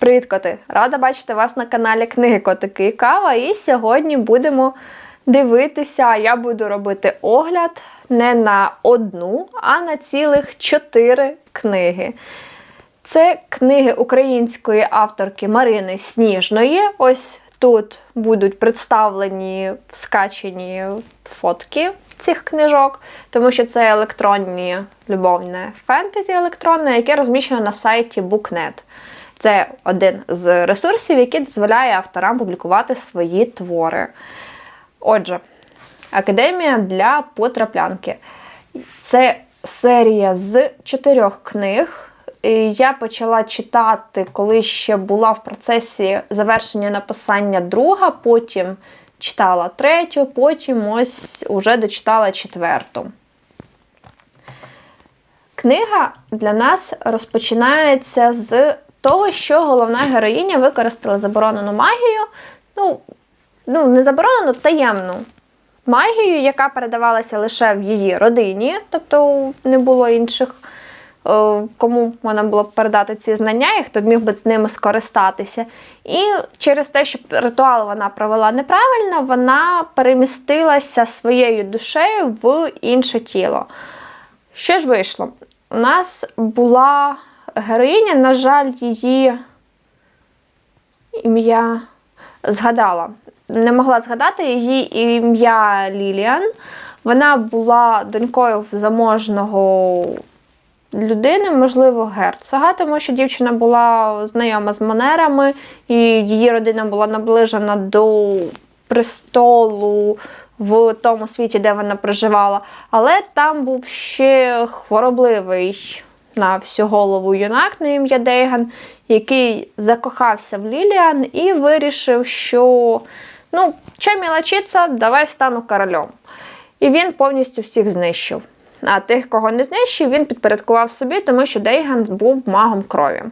Привіт, коти! Рада бачити вас на каналі Книги Котики і Кава. І сьогодні будемо дивитися, я буду робити огляд не на одну, а на цілих чотири книги. Це книги української авторки Марини Сніжної. Ось тут будуть представлені скачені фотки цих книжок, тому що це електронні любовне фентезі електронне, яке розміщено на сайті BookNet. Це один з ресурсів, який дозволяє авторам публікувати свої твори. Отже, Академія для потраплянки. Це серія з чотирьох книг. Я почала читати, коли ще була в процесі завершення написання друга, потім читала третю, потім ось уже дочитала четверту. Книга для нас розпочинається з того, що головна героїня використала заборонену магію. Ну, ну не заборонену, таємну магію, яка передавалася лише в її родині, тобто не було інших, е, кому вона було б передати ці знання, і хто міг би з ними скористатися. І через те, що ритуал вона провела неправильно, вона перемістилася своєю душею в інше тіло. Що ж вийшло? У нас була героїня, на жаль, її ім'я згадала. Не могла згадати її ім'я Ліліан. Вона була донькою заможного людини, можливо, герцога, тому що дівчина була знайома з манерами, і її родина була наближена до престолу в тому світі, де вона проживала. Але там був ще хворобливий на всю голову юнак на ім'я Дейган, який закохався в Ліліан і вирішив, що ну, чим мілочиться, давай стану королем. І він повністю всіх знищив. А тих, кого не знищив, він підпорядкував собі, тому що Дейган був магом крові.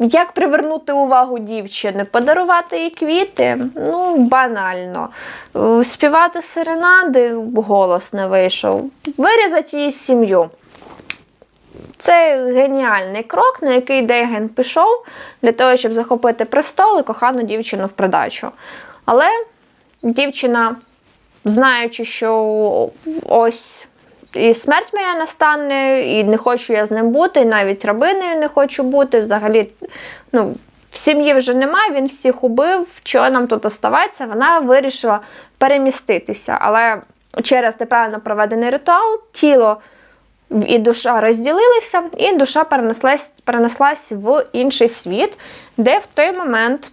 Як привернути увагу дівчини? Подарувати їй квіти? Ну, банально. Співати серенади, голос не вийшов. Вирізати її сім'ю. Це геніальний крок, на який Дейген пішов для того, щоб захопити престол і кохану дівчину в придачу. Але дівчина, знаючи, що ось і смерть моя настане, і не хочу я з ним бути, і навіть рабиною не хочу бути. Взагалі, ну, в сім'ї вже немає, він всіх убив. Що нам тут оставається? Вона вирішила переміститися. Але через неправильно проведений ритуал тіло і душа розділилися, і душа перенеслась, перенеслась в інший світ, де в той момент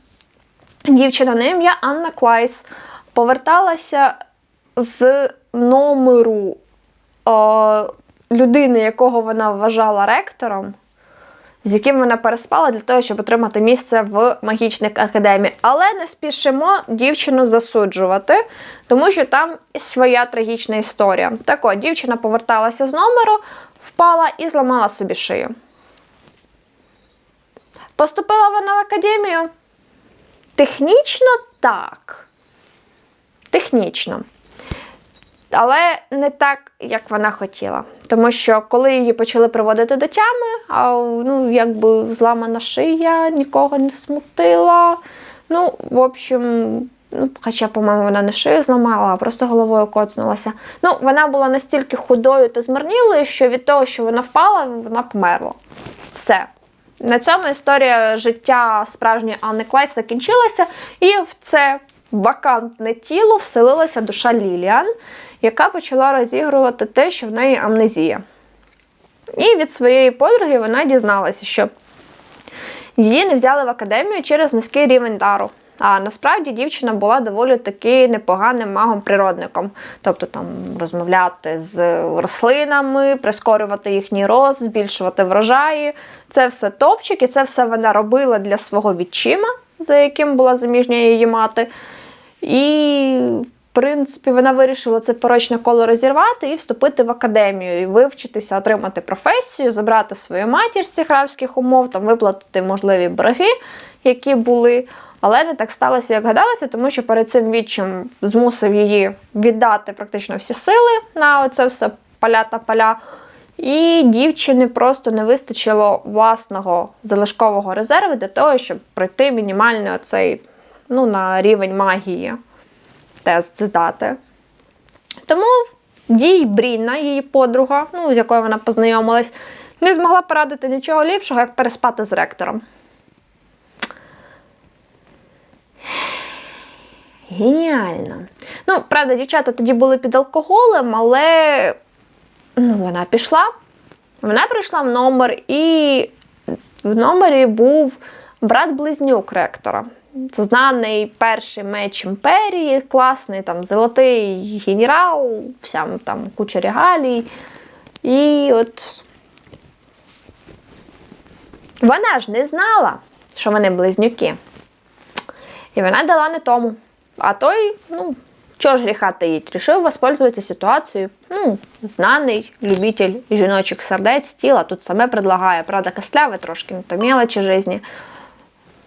дівчина на ім'я Анна Клайс поверталася з номеру о, людини, якого вона вважала ректором, з яким вона переспала для того, щоб отримати місце в магічній академії. Але не спішимо дівчину засуджувати, тому що там своя трагічна історія. Так от, дівчина поверталася з номеру, впала і зламала собі шию. Поступила вона в академію? Технічно так. Технічно. Але не так, як вона хотіла. Тому що коли її почали приводити до тями, а ну, якби зламана шия, нікого не смутила. Ну, в общем, ну, хоча, по-моєму, вона не шию зламала, а просто головою коцнулася. Ну, вона була настільки худою та змарнілою, що від того, що вона впала, вона померла. Все. На цьому історія життя справжньої Анни Клайс закінчилася, і в це вакантне тіло вселилася душа Ліліан, яка почала розігрувати те, що в неї амнезія. І від своєї подруги вона дізналася, що її не взяли в академію через низький рівень дару. А насправді дівчина була доволі таки непоганим магом-природником. Тобто там розмовляти з рослинами, прискорювати їхній рост, збільшувати врожаї. Це все топчик, і це все вона робила для свого відчима, за яким була заміжня її мати. І, принципі, вона вирішила це порочне коло розірвати і вступити в академію, і вивчитися, отримати професію, забрати свою матір з цих рабських умов, там виплатити можливі борги, які були. Але не так сталося, як гадалося, тому що перед цим відчим змусив її віддати практично всі сили на оце все поля та поля. І дівчини просто не вистачило власного залишкового резерву для того, щоб пройти мінімально цей ну, на рівень магії тест здати. Тому їй Брінна, її подруга, ну, з якою вона познайомилась, не змогла порадити нічого ліпшого, як переспати з ректором. Геніально. Ну, правда, дівчата тоді були під алкоголем, але ну, вона пішла. Вона прийшла в номер, і в номері був брат-близнюк ректора. Знаний перший меч імперії, класний, там золотий генерал, вся там куча регалій. І от вона ж не знала, що вони близнюки. І вона дала не тому. А той, ну, чого ж гріха таїть, рішив воспользуватися ситуацією. Ну, знаний любитель жіночих сердець, тіла, тут саме предлагає, правда, костляве трошки, то мелочі житті.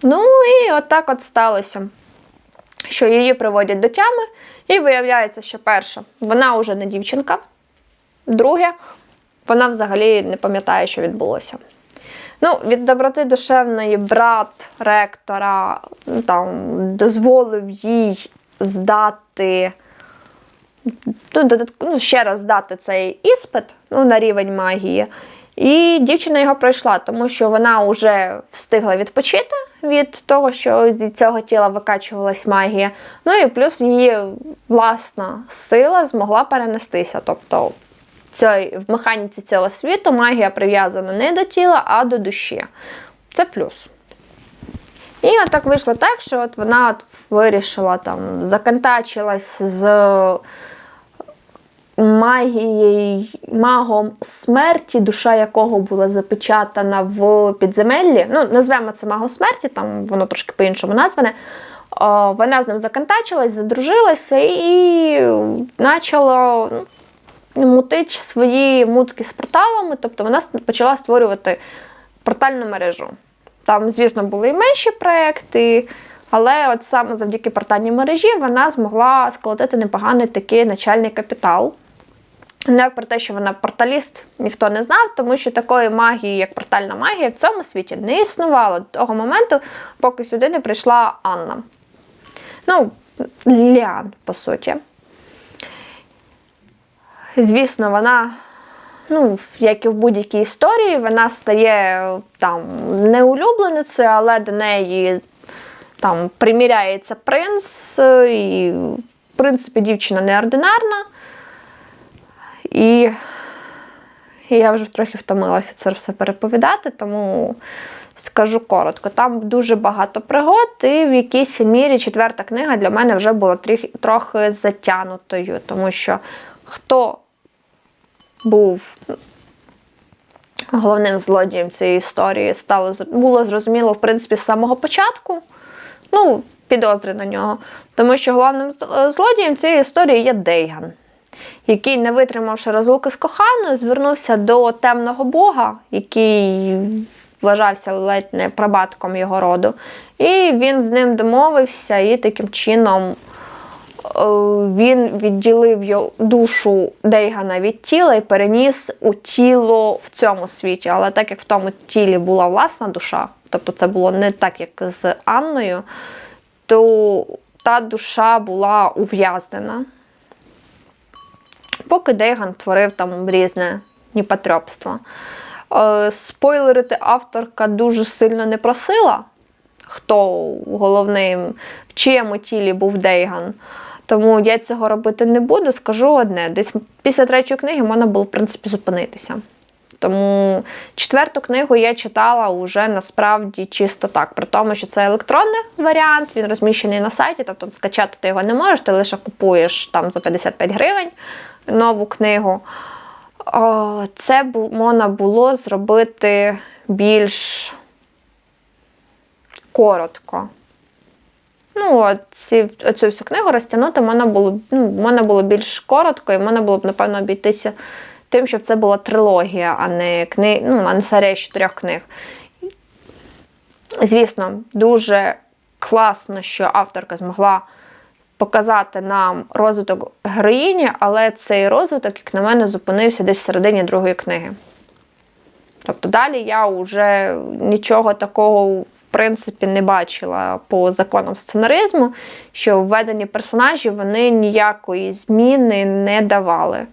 Ну і от так от сталося, що її приводять до тями, і виявляється, що перше, вона вже не дівчинка. Друге, вона взагалі не пам'ятає, що відбулося. Ну, від доброти душевної брат ректора ну, там, дозволив їй здати, ну, додат- ну, ще раз здати цей іспит ну, на рівень магії. І дівчина його пройшла, тому що вона вже встигла відпочити від того, що зі цього тіла викачувалась магія. Ну і плюс її власна сила змогла перенестися. Тобто цій, в механіці цього світу магія прив'язана не до тіла, а до душі. Це плюс. І от так вийшло так, що от вона от вирішила там, законтачилась з магією, магом смерті, душа якого була запечатана в підземеллі. Ну, назвемо це магом смерті, там воно трошки по-іншому назване. О, вона з ним законтачилась, задружилася і почала ну, мутити свої мутки з порталами. Тобто вона почала створювати портальну мережу. Там, звісно, були і менші проекти, але от саме завдяки портальній мережі вона змогла сколотити непоганий такий начальний капітал. Не як про те, що вона порталіст, ніхто не знав, тому що такої магії, як портальна магія, в цьому світі не існувало до того моменту, поки сюди не прийшла Анна. Ну, Ліан, по суті. Звісно, вона, ну, як і в будь-якій історії, вона стає там неулюбленицею, але до неї там приміряється принц, і, в принципі, дівчина неординарна. І я вже трохи втомилася це все переповідати, тому скажу коротко. Там дуже багато пригод, і в якійсь мірі четверта книга для мене вже була трохи, затянутою, тому що хто був головним злодієм цієї історії, стало, було зрозуміло, в принципі, з самого початку. Ну, підозри на нього. Тому що головним злодієм цієї історії є Дейган який, не витримавши розлуки з коханою, звернувся до темного бога, який вважався ледь не прабатком його роду. І він з ним домовився, і таким чином е, він відділив душу Дейгана від тіла і переніс у тіло в цьому світі. Але так як в тому тілі була власна душа, тобто це було не так, як з Анною, то та душа була ув'язнена поки Дейган творив там різне непотребство. Е, спойлерити авторка дуже сильно не просила, хто головним, в чиєму тілі був Дейган. Тому я цього робити не буду. Скажу одне: десь після третьої книги можна було, в принципі, зупинитися. Тому четверту книгу я читала вже насправді чисто так. При тому, що це електронний варіант, він розміщений на сайті, тобто скачати ти його не можеш, ти лише купуєш там за 55 гривень нову книгу. Це можна було зробити більш коротко. Ну, оці, оцю всю книгу розтягнути можна було ну, можна було більш коротко, і можна було б, напевно, обійтися тим, щоб це була трилогія, а не кни... ну, а не серія з чотирьох книг. Звісно, дуже класно, що авторка змогла показати нам розвиток героїні, але цей розвиток, як на мене, зупинився десь в середині другої книги. Тобто далі я вже нічого такого, в принципі, не бачила по законам сценаризму, що введені персонажі вони ніякої зміни не давали.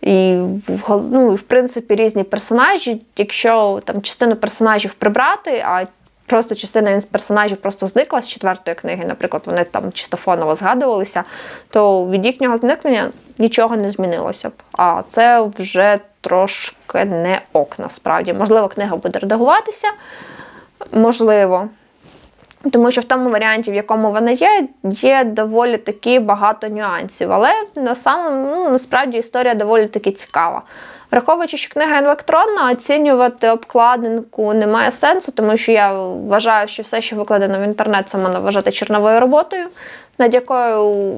І ну, в принципі, різні персонажі, якщо там частину персонажів прибрати, а просто частина персонажів просто зникла з четвертої книги, наприклад, вони там чистофоново згадувалися, то від їхнього зникнення нічого не змінилося б. А це вже трошки не ок, насправді. Можливо, книга буде редагуватися, можливо. Тому що в тому варіанті, в якому вона є, є доволі таки багато нюансів. Але на самому, ну, насправді історія доволі таки цікава. Враховуючи, що книга електронна, оцінювати обкладинку немає сенсу, тому що я вважаю, що все, що викладено в інтернет, це можна вважати чорновою роботою, над якою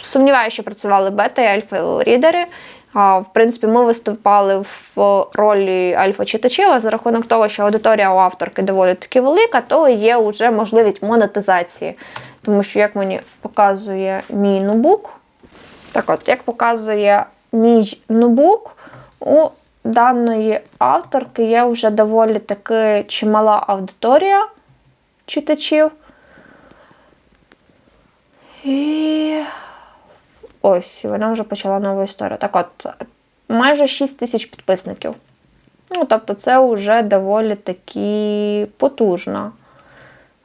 сумніваюся, що працювали бета і альфа-рідери. В принципі, ми виступали в ролі альфа-читачів, а за рахунок того, що аудиторія у авторки доволі таки велика, то є вже можливість монетизації. Тому що, як мені показує мій ноутбук, так от, як показує мій ноутбук, у даної авторки є вже доволі таки чимала аудиторія читачів. І ось, вона вже почала нову історію. Так от, майже 6 тисяч підписників. Ну, тобто, це вже доволі таки потужна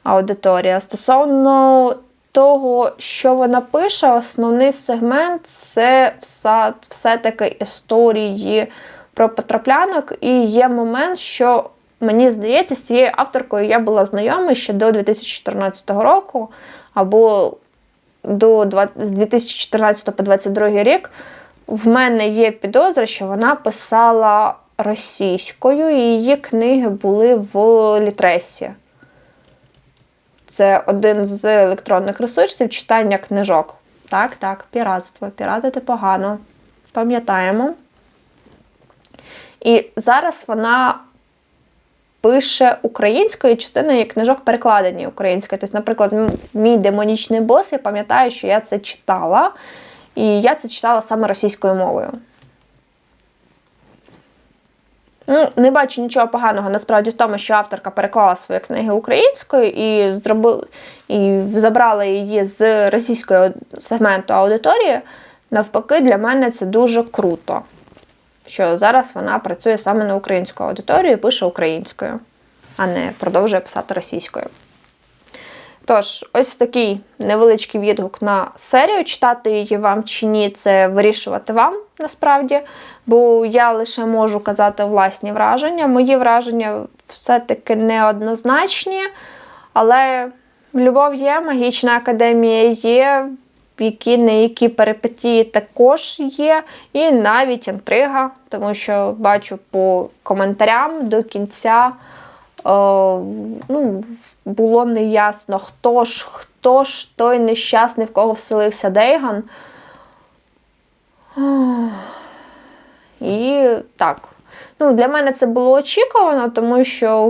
аудиторія. Стосовно того, що вона пише, основний сегмент це все-таки історії про потраплянок. І є момент, що мені здається, з цією авторкою я була знайома ще до 2014 року, або до з 2014 по 2022 рік. В мене є підозра, що вона писала російською, і її книги були в літресі. Це один з електронних ресурсів читання книжок. Так, так, піратство. Піратити погано. Пам'ятаємо. І зараз вона пише українською, частина її книжок перекладені українською. Тобто, наприклад, мій демонічний бос, я пам'ятаю, що я це читала, і я це читала саме російською мовою. Ну, Не бачу нічого поганого насправді в тому, що авторка переклала свої книги українською і зробила, і забрала її з російського сегменту аудиторії. Навпаки, для мене це дуже круто, що зараз вона працює саме на українську аудиторію пише українською, а не продовжує писати російською. Тож, ось такий невеличкий відгук на серію. Читати її вам чи ні, це вирішувати вам насправді. Бо я лише можу казати власні враження. Мої враження все-таки неоднозначні, але любов є, магічна академія є, які не які перипетії також є, і навіть інтрига, тому що бачу по коментарям до кінця. О, ну, було неясно, хто ж хто ж той нещасний, в кого вселився Дейган. І так. Ну, Для мене це було очікувано, тому що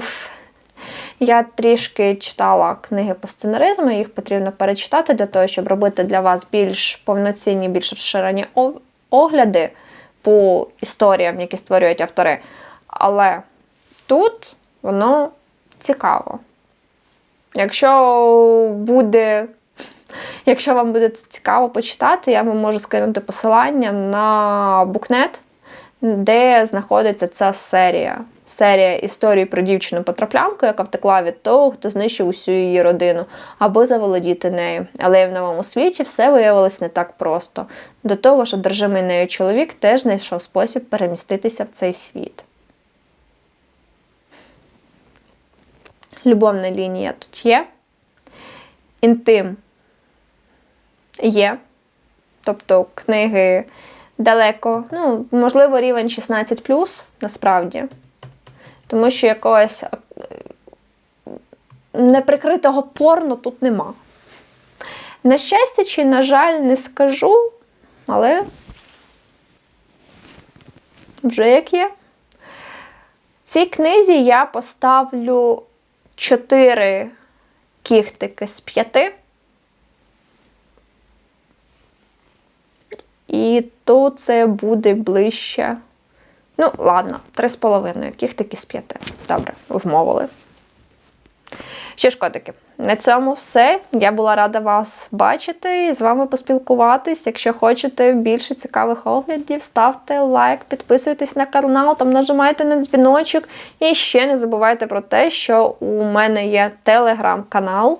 я трішки читала книги по сценаризму, їх потрібно перечитати для того, щоб робити для вас більш повноцінні, більш розширені огляди по історіям, які створюють автори. Але тут воно цікаво. Якщо буде, якщо вам буде цікаво почитати, я вам можу скинути посилання на букнет, де знаходиться ця серія. Серія історії про дівчину потраплянку, яка втекла від того, хто знищив усю її родину, аби заволодіти нею. Але в новому світі все виявилось не так просто. До того ж, одержимий нею чоловік теж знайшов спосіб переміститися в цей світ. Любовна лінія тут є. Інтим є. Тобто книги далеко, ну, можливо, рівень 16, насправді. Тому що якогось е, неприкритого порно тут нема. На щастя, чи, на жаль, не скажу, але вже як є. Цій книзі я поставлю 4 кіхтики з 5. І тут це буде ближче. Ну, ладно, 3,5. Яких таки з 5. Добре, вмовили. Що ж, котики, на цьому все. Я була рада вас бачити і з вами поспілкуватись. Якщо хочете більше цікавих оглядів, ставте лайк, підписуйтесь на канал, там нажимайте на дзвіночок. І ще не забувайте про те, що у мене є телеграм-канал.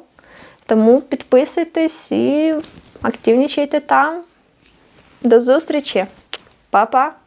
Тому підписуйтесь і активнічайте там. До зустрічі! Па-па!